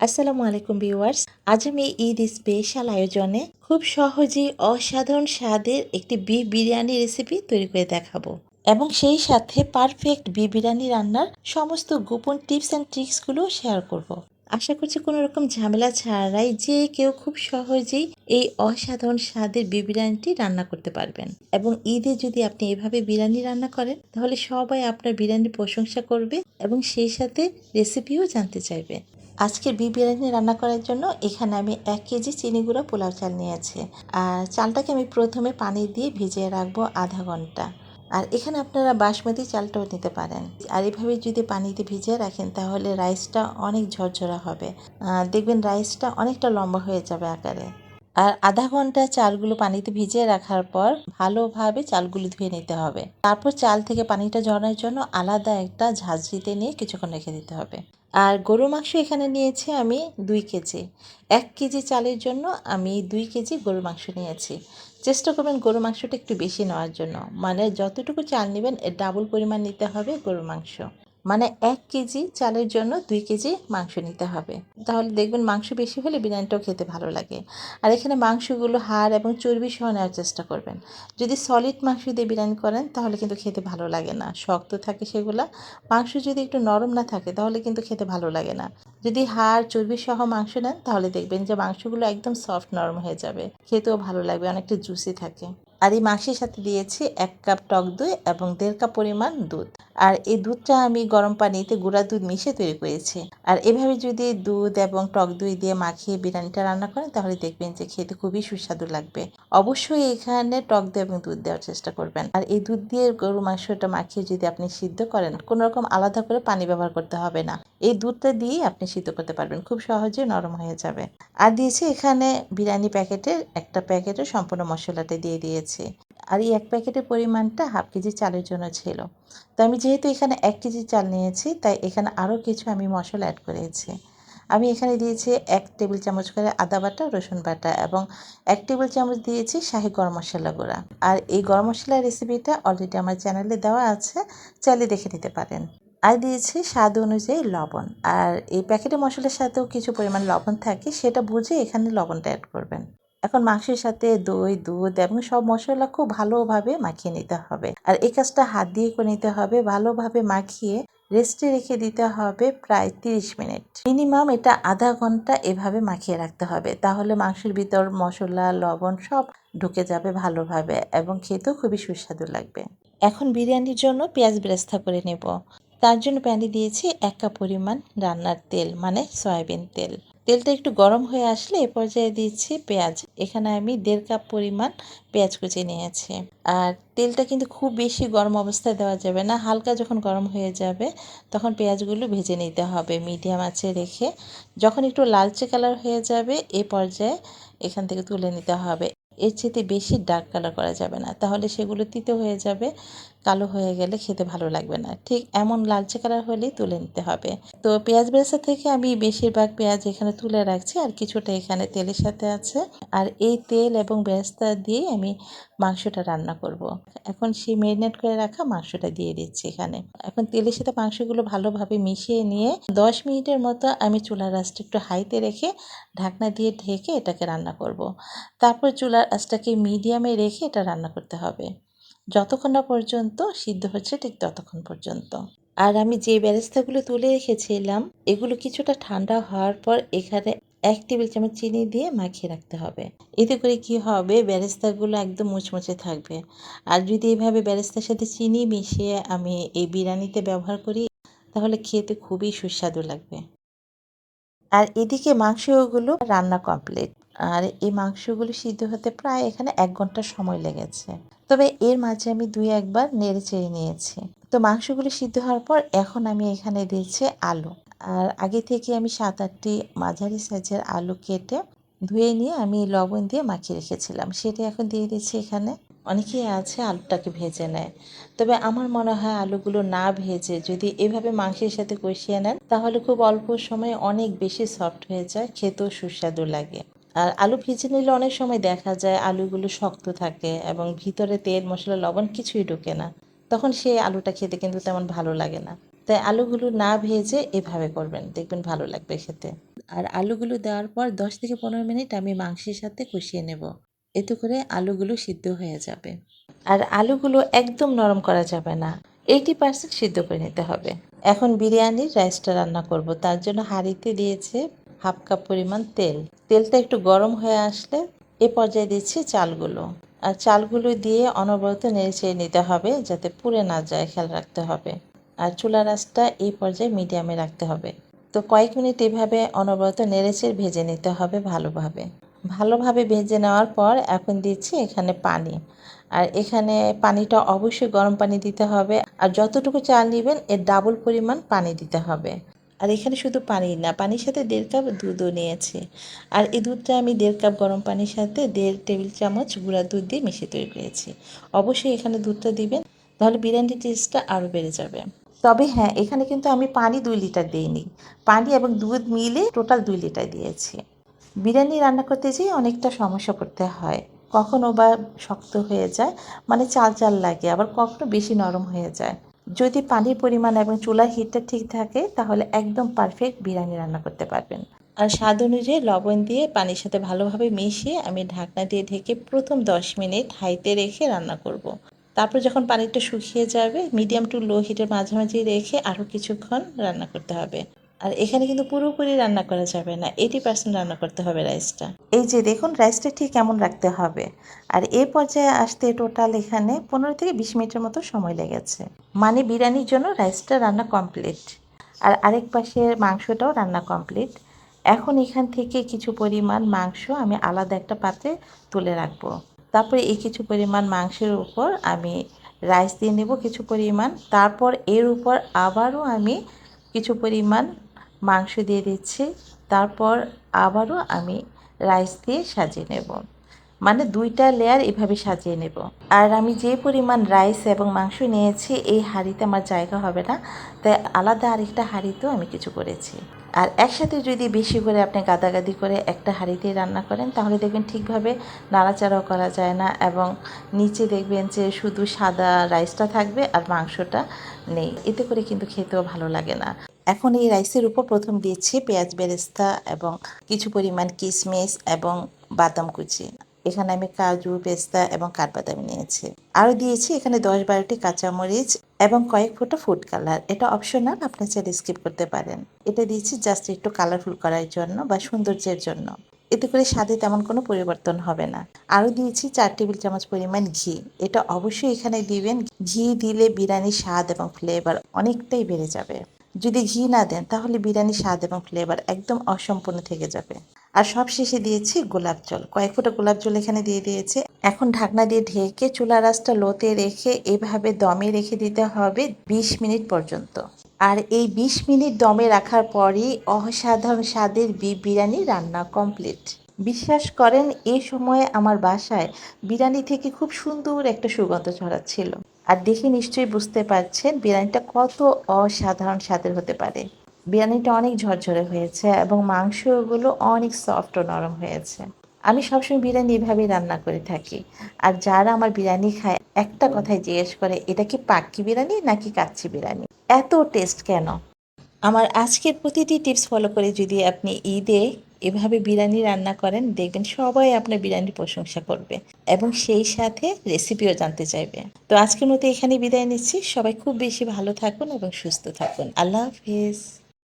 আসসালামু আলাইকুম ভিউয়ার্স। আজ আমি ঈদ স্পেশাল আয়োজনে খুব সহজেই অসাধারণ স্বাদের একটি বিফ বিরিয়ানি রেসিপি তৈরি করে দেখাবো। এবং সেই সাথে পারফেক্ট বিফ বিরিয়ানি রান্নার সমস্ত গোপন টিপস অ্যান্ড ট্রিক্সগুলো শেয়ার করব। আশা করছি কোনো রকম ঝামেলা ছাড়াই যে কেউ খুব সহজেই এই অসাধারণ স্বাদের বিফ বিরিয়ানিটি রান্না করতে পারবেন। এবং ঈদে যদি আপনি এভাবে বিরিয়ানি রান্না করেন, তাহলে সবাই আপনার বিরিয়ানির প্রশংসা করবে এবং সেই সাথে রেসিপিও জানতে চাইবে। আজকের বি বিরিয়ানি রান্না করার জন্য এখানে আমি এক কেজি চিনি গুঁড়ো পোলাও চাল নিয়েছি। আর চালটাকে আমি প্রথমে পানি দিয়ে ভিজিয়ে রাখব আধা ঘণ্টা। আর এখানে আপনারা বাসমতি চালটাও নিতে পারেন। আর এভাবে যদি পানিতে ভিজিয়ে রাখেন তাহলে রাইসটা অনেক ঝরঝরা হবে। দেখবেন রাইসটা অনেকটা লম্বা হয়ে যাবে আকারে। আর আধা ঘণ্টা চালগুলো পানিতে ভিজিয়ে রাখার পর ভালোভাবে চালগুলো ধুয়ে নিতে হবে। তারপর চাল থেকে পানিটা ঝরানোর জন্য আলাদা একটা ঝাঁঝরিতে নিয়ে কিছুক্ষণ রেখে দিতে হবে। আর গরু মাংস এখানে নিয়েছি আমি দুই কেজি। এক কেজি চালের জন্য আমি দুই কেজি গরু মাংস নিয়েছি। চেষ্টা করবেন গরু মাংসটা একটু বেশি নেওয়ার জন্য। মানে যতটুকু চাল নেবেন, এর ডাবল পরিমাণ নিতে হবে গরু মাংস। মানে এক কেজি চালের জন্য দুই কেজি মাংস নিতে হবে। তাহলে দেখবেন মাংস বেশি হলে বিরিয়ানিটাও খেতে ভালো লাগে। আর এখানে মাংসগুলো হাড় এবং চর্বি সহ নেওয়ার চেষ্টা করবেন। যদি সলিড মাংস দিয়ে বিরিয়ানি করেন, তাহলে কিন্তু খেতে ভালো লাগে না। শক্ত থাকে সেগুলা। মাংস যদি একটু নরম না থাকে, তাহলে কিন্তু খেতে ভালো লাগে না। যদি হাড়, চর্বি সহ মাংস নেন, তাহলে দেখবেন যে মাংসগুলো একদম সফট নরম হয়ে যাবে। খেতেও ভালো লাগবে, অনেকটা জুসি থাকে। আর এই মাংসের সাথে দিয়েছি এক কাপ টক দই এবং দেড় কাপ পরিমাণ দুধ। আর এই দুধটা আমি গরম পানিতে গুঁড়া দুধ মিশিয়ে তৈরি করেছি। আর এভাবে যদি দুধ এবং টক দই দিয়ে মাখিয়ে বিরিয়ানিটা রান্না করেন, তাহলে দেখবেন যে খেতে খুবই সুস্বাদু লাগবে। অবশ্যই এখানে টক দই এবং দুধ দেওয়ার চেষ্টা করবেন। আর এই দুধ দিয়ে গরু মাংসটা মাখিয়ে যদি আপনি সিদ্ধ করেন কোনো রকম আলাদা করে পানি ব্যবহার করতে হবে না। এই দুধটা দিয়েই আপনি সিদ্ধ করতে পারবেন। খুব সহজে নরম হয়ে যাবে। আর দিয়েছি এখানে বিরিয়ানি প্যাকেটের একটা প্যাকেটের সম্পূর্ণ মশলাটা দিয়ে দিয়েছি। আর এই এক প্যাকেটের পরিমাণটা হাফ কেজি চালের জন্য ছিল। তো আমি যেহেতু এখানে এক কেজি চাল নিয়েছি, তাই এখানে আরও কিছু আমি মশলা অ্যাড করেছি। আমি এখানে দিয়েছি এক টেবিল চামচ করে আদা বাটা, রসুন বাটা এবং এক টেবিল চামচ দিয়েছি শাহি গরম মশলা গুঁড়া। আর এই গরম মশলার রেসিপিটা অলরেডি আমার চ্যানেলে দেওয়া আছে, চাইলে দেখে নিতে পারেন। আর দিয়েছি স্বাদ অনুযায়ী লবণ। আর এই প্যাকেটে মশলার সাথেও কিছু পরিমাণ লবণ থাকে, সেটা বুঝে এখানে লবণটা অ্যাড করবেন। এখন মাংসের সাথে দই, দুধ এবং সব মশলা খুব ভালোভাবে মাখিয়ে নিতে হবে। আর এই কাজটা হাত দিয়ে করে নিতে হবে, ভালোভাবে মাখিয়ে রেস্টে রেখে দিতে হবে প্রায় তিরিশ মিনিট। মিনিমাম এটা আধা ঘণ্টা এভাবে মাখিয়ে রাখতে হবে, তাহলে মাংসের ভিতর মশলা, লবণ সব ঢুকে যাবে ভালোভাবে এবং খেতেও খুবই সুস্বাদু লাগবে। এখন বিরিয়ানির জন্য পেঁয়াজ বেরেস্তা করে নেব। তার জন্য প্যানে দিয়েছি এক কাপ পরিমাণ রান্নার তেল মানে সয়াবিন তেল। তেলটা একটু গরম হয়ে আসলে এ পর্যায়ে দিচ্ছি পেঁয়াজ। এখানে আমি দেড় কাপ পরিমাণ পেঁয়াজ কুচি নিয়েছি। আর তেলটা কিন্তু খুব বেশি গরম অবস্থায় দেওয়া যাবে না, হালকা যখন গরম হয়ে যাবে তখন পেঁয়াজগুলো ভেজে নিতে হবে মিডিয়াম আঁচে রেখে। যখন একটু লালচে কালার হয়ে যাবে এ পর্যায়ে এখান থেকে তুলে নিতে হবে। এর চেয়ে বেশি ডার্ক কালার করা যাবে না, তাহলে সেগুলো তিতে হয়ে যাবে। কালো হয়ে গেলে খেতে ভালো লাগবে না। ঠিক এমন লালচে কালার হলেই তুলে নিতে হবে। তো পেঁয়াজ বেরেস্তা থেকে আমি বেশিরভাগ পেঁয়াজ এখানে তুলে রাখছি আর কিছুটা এখানে তেলের সাথে আছে। আর এই তেল এবং বেরেস্তা দিয়ে আমি মাংসটা রান্না করব। এখন সেই ম্যারিনেট করে রাখা মাংসটা দিয়ে দিচ্ছি এখানে। এখন তেলের সাথে মাংসগুলো ভালোভাবে মিশিয়ে নিয়ে দশ মিনিটের মতো আমি চুলার আঁচটা একটু হাইতে রেখে ঢাকনা দিয়ে ঢেকে এটাকে রান্না করব। তারপর চুলার আঁচটাকে মিডিয়ামে রেখে এটা রান্না করতে হবে। যতক্ষণ না পর্যন্ত সিদ্ধ হচ্ছে ঠিক ততক্ষণ পর্যন্ত। আর আমি যে বেরেস্তাগুলো তুলে রেখেছিলাম, এগুলো কিছুটা ঠান্ডা হওয়ার পর এখানে এক টেবিল চামচ চিনি দিয়ে মাখিয়ে রাখতে হবে। এতে করে কি হবে? ব্যারেস্তাগুলো একদম মুচমুচে থাকবে। আর যদি এইভাবে ব্যারেস্তার সাথে চিনি মিশিয়ে আমি এই বিরিয়ানিতে ব্যবহার করি, তাহলে খেতে খুবই সুস্বাদু লাগবে। আর এদিকে মাংসগুলো রান্না কমপ্লিট আর এই মাংসগুলো সিদ্ধ হতে প্রায় এখানে এক ঘণ্টা সময় লেগেছে। তবে এর মাঝে আমি দুই, একবার নেড়ে চেড়ে নিয়েছি। তো মাংসগুলো সিদ্ধ হওয়ার পর এখন আমি এখানে দিয়েছি আলু। আর আগে থেকে আমি সাত, আটটি মাঝারি সাইজের আলু কেটে ধুয়ে নিয়ে আমি লবণ দিয়ে মাখিয়ে রেখেছিলাম। সেটা এখন দিয়ে দিচ্ছি এখানে। অনেকেই আছে আলুটাকে ভেজে নেয়। তবে আমার মনে হয় আলুগুলো না ভেজে যদি এভাবে মাংসের সাথে কষিয়ে নেন, তাহলে খুব অল্প সময়ে অনেক বেশি সফট হয়ে যায়, খেতেও সুস্বাদু লাগে। আর আলু ভেজে নিলে অনেক সময় দেখা যায় আলুগুলো শক্ত থাকে এবং ভিতরে তেল, মশলা, লবণ কিছুই ঢোকে না। তখন সেই আলুটা খেতে কিন্তু তেমন ভালো লাগে না। তাই আলুগুলো না ভেজে এভাবে করবেন। দেখবেন ভালো লাগবে খেতে। আর আলুগুলো দেওয়ার পর দশ থেকে পনেরো মিনিট আমি মাংসের সাথে কষিয়ে নেব। এতে করে আলুগুলো সিদ্ধ হয়ে যাবে। আর আলুগুলো একদম নরম করা যাবে না। এইটি পার্সেন্ট সিদ্ধ করে নিতে হবে। এখন বিরিয়ানির রাইসটা রান্না করব। তার জন্য হাঁড়িতে দিয়েছে হাফ কাপ পরিমাণ তেল। তেলটা একটু গরম হয়ে আসলে এ পর্যায়ে দিচ্ছি চালগুলো। আর চালগুলো দিয়ে অনবরত নেড়ে চেড়ে নিতে হবে যাতে পুড়ে না যায়, খেয়াল রাখতে হবে। আর চুলা রাসটা এই পর্যায়ে মিডিয়ামে রাখতে হবে। তো কয়েক মিনিট এভাবে অনবরত নেড়েচেড়ে ভেজে নিতে হবে ভালোভাবে। ভালোভাবে ভেজে নেওয়ার পর এখন দিচ্ছি এখানে পানি। আর এখানে পানিটা অবশ্যই গরম পানি দিতে হবে। আর যতটুকু চাল নেবেন, এর ডাবল পরিমাণ পানি দিতে হবে। আর এখানে শুধু পানি না, পানির সাথে দেড় কাপ দুধও নিয়েছি। আর এই দুধটা আমি দেড় কাপ গরম পানির সাথে দেড় টেবিল চামচ গুঁড়া দুধ দিয়ে মিশিয়ে তৈরি করেছি। অবশ্যই এখানে দুধটা দিবেন, তাহলে বিরিয়ানির টেস্টটা আরও বেড়ে যাবে। তবে হ্যাঁ এখানে কিন্তু আমি পানি দুই লিটার দিইনি, পানি এবং দুধ মিলে টোটাল দুই লিটার দিয়েছি। বিরিয়ানি রান্না করতে যেয়ে অনেকটা সমস্যা করতে হয়, কখনো বা শক্ত হয়ে যায় মানে চাল চাল লাগে, আবার কখনো বেশি নরম হয়ে যায়। যদি পানির পরিমাণ এবং চুলার হিটটা ঠিক থাকে, তাহলে একদম পারফেক্ট বিরিয়ানি রান্না করতে পারবেন আর স্বাদ অনুযায়ী লবণ দিয়ে পানির সাথে ভালোভাবে মিশিয়ে আমি ঢাকনা দিয়ে ঢেকে প্রথম দশ মিনিট হাইতে রেখে রান্না করব। তারপর যখন পানিটা শুকিয়ে যাবে মিডিয়াম টু লো হিটের মাঝামাঝি রেখে আরও কিছুক্ষণ রান্না করতে হবে আর এখানে কিন্তু পুরোপুরি রান্না করা যাবে না এইটি পার্সেন্ট রান্না করতে হবে রাইসটা এই যে দেখুন রাইসটা ঠিক কেমন রাখতে হবে। আর এই পর্যায়ে আসতে টোটাল এখানে পনেরো থেকে বিশ মিনিটের মতো সময় লেগেছে। মানে বিরিয়ানির জন্য রাইসটা রান্না কমপ্লিট আর আরেক পাশে মাংসটাও রান্না কমপ্লিট এখন এখান থেকে কিছু পরিমাণ মাংস আমি আলাদা একটা পাত্রে তুলে রাখব। তারপরে এই কিছু পরিমাণ মাংসের উপর আমি রাইস দিয়ে নেব কিছু পরিমাণ। তারপর এর উপর আবারও আমি কিছু পরিমাণ মাংস দিয়ে দিচ্ছি। তারপর আবারও আমি রাইস দিয়ে সাজিয়ে নেব। মানে দুইটা লেয়ার এভাবে সাজিয়ে নেব। আর আমি যে পরিমাণ রাইস এবং মাংস নিয়েছি, এই হাঁড়িতে আমার জায়গা হবে না। তাই আলাদা আরেকটা হাঁড়িতেও আমি কিছু করেছি। আর একসাথে যদি বেশি করে আপনি গাদাগাদি করে একটা হাঁড়িতেই রান্না করেন, তাহলে দেখবেন ঠিকভাবে নাড়াচাড়াও করা যায় না এবং নিচে দেখবেন যে শুধু সাদা রাইসটা থাকবে আর মাংসটা নেই। এতে করে কিন্তু খেতেও ভালো লাগে না। এখন এই রাইসের উপর প্রথম দিয়েছি পেঁয়াজ বেরেস্তা এবং কিছু পরিমাণ কিশমিশ এবং বাদাম কুচি। এখানে আমি কাজু, পেস্তা এবং কাঠবাদাম নিয়েছি। আরও দিয়েছি এখানে দশ বারোটি কাঁচামরিচ এবং কয়েক ফোঁটা ফুড কালার। এটা অপশনাল, আপনি চাইলে স্কিপ করতে পারেন। এটা দিয়েছি জাস্ট একটু কালারফুল করার জন্য বা সৌন্দর্যের জন্য। এতে করে স্বাদে তেমন কোনো পরিবর্তন হবে না। আরও দিয়েছি চার টেবিল চামচ পরিমাণ ঘি। এটা অবশ্যই এখানে দিবেন। ঘি দিলে বিরিয়ানির স্বাদ এবং ফ্লেভার অনেকটাই বেড়ে যাবে। যদি ঘি না দেন, তাহলে বিরিয়ানির স্বাদ এবং ফ্লেভার একদম অসম্পূর্ণ থেকে যাবে। আর সব শেষে দিয়েছি গোলাপ জল। কয়েক ফোঁটা গোলাপ জল এখানে দিয়ে দিয়েছে। এখন ঢাকনা দিয়ে ঢেকে চুলা রাসটা লোতে রেখে এভাবে দমে রেখে দিতে হবে বিশ মিনিট পর্যন্ত। আর এই বিশ মিনিট দমে রাখার পরই অসাধারণ স্বাদের বিরিয়ানি রান্না কমপ্লিট বিশ্বাস করেন, এ সময়ে আমার বাসায় বিরিয়ানি থেকে খুব সুন্দর একটা সুগন্ধ ছড়াচ্ছিল। আর দেখে নিশ্চয়ই বুঝতে পারছেন বিরিয়ানিটা কত অসাধারণ স্বাদের হতে পারে। বিরিয়ানিটা অনেক ঝরঝরে হয়েছে এবং মাংসগুলো অনেক সফট ও নরম হয়েছে। আমি সবসময় বিরিয়ানি এভাবেই রান্না করে থাকি। আর যারা আমার বিরিয়ানি খায়, একটা কথাই জিজ্ঞেস করে, এটা কি পাক্কি বিরিয়ানি নাকি কাচ্চি বিরিয়ানি? এত টেস্ট কেন? আমার আজকের প্রতিটি টিপস ফলো করে যদি আপনি ঈদে এভাবে বিরিয়ানি রান্না করেন, দেখবেন সবাই আপনার বিরিয়ানির প্রশংসা করবে এবং সেই সাথে রেসিপিও জানতে চাইবে। তো আজকের মতো এখানে বিদায় নিচ্ছি। সবাই খুব বেশি ভালো থাকুন এবং সুস্থ থাকুন। আল্লাহ হাফিজ।